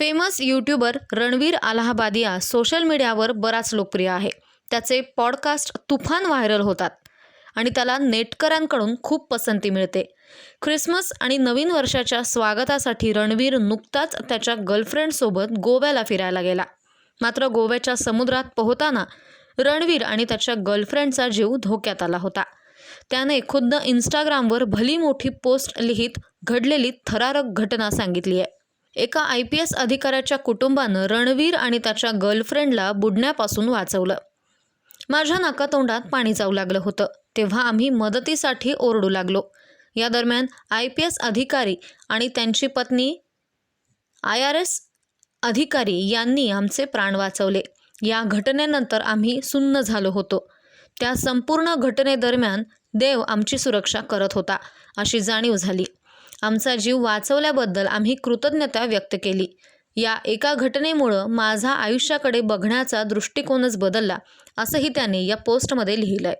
Famous YouTuber Ranveer Allahbadia social मीडियावर बराच लोकप्रिय आहे. त्याचे पॉडकास्ट तुफान व्हायरल होतात आणि त्याला नेटकऱ्यांकडून खूप पसंती मिळते. ख्रिसमस आणि नवीन वर्षाच्या स्वागतासाठी रणवीर नुकताच त्याच्या गर्लफ्रेंडसोबत गोव्याला फिरायला गेला. मात्र गोव्याच्या समुद्रात पोहताना रणवीर आणि त्याच्या गर्लफ्रेंडचा जीव धोक्यात आला होता. त्याने खुद्द इंस्टाग्रामवर भली मोठी पोस्ट लिहित घडलेली थरारक घटना सांगितली आहे. एका आय पी एस अधिकाऱ्याच्या कुटुंबानं रणवीर आणि त्याच्या गर्लफ्रेंडला बुडण्यापासून वाचवलं. माझ्या नाकातोंडात पाणी जाऊ लागलं होतं. तेव्हा आम्ही मदतीसाठी ओरडू लागलो. या दरम्यान आय पी एस अधिकारी आणि त्यांची पत्नी आय आर एस अधिकारी यांनी आमचे प्राण वाचवले. या घटनेनंतर आम्ही सुन्न झालो होतो. त्या संपूर्ण घटनेदरम्यान देव आमची सुरक्षा करत होता अशी जाणीव झाली. आमचा जीव वाचवल्याबद्दल आम्ही कृतज्ञता व्यक्त केली. या एका घटनेमुळं माझा आयुष्याकडे बघण्याचा दृष्टिकोनच बदलला असंही त्याने या पोस्टमध्ये लिहिलं आहे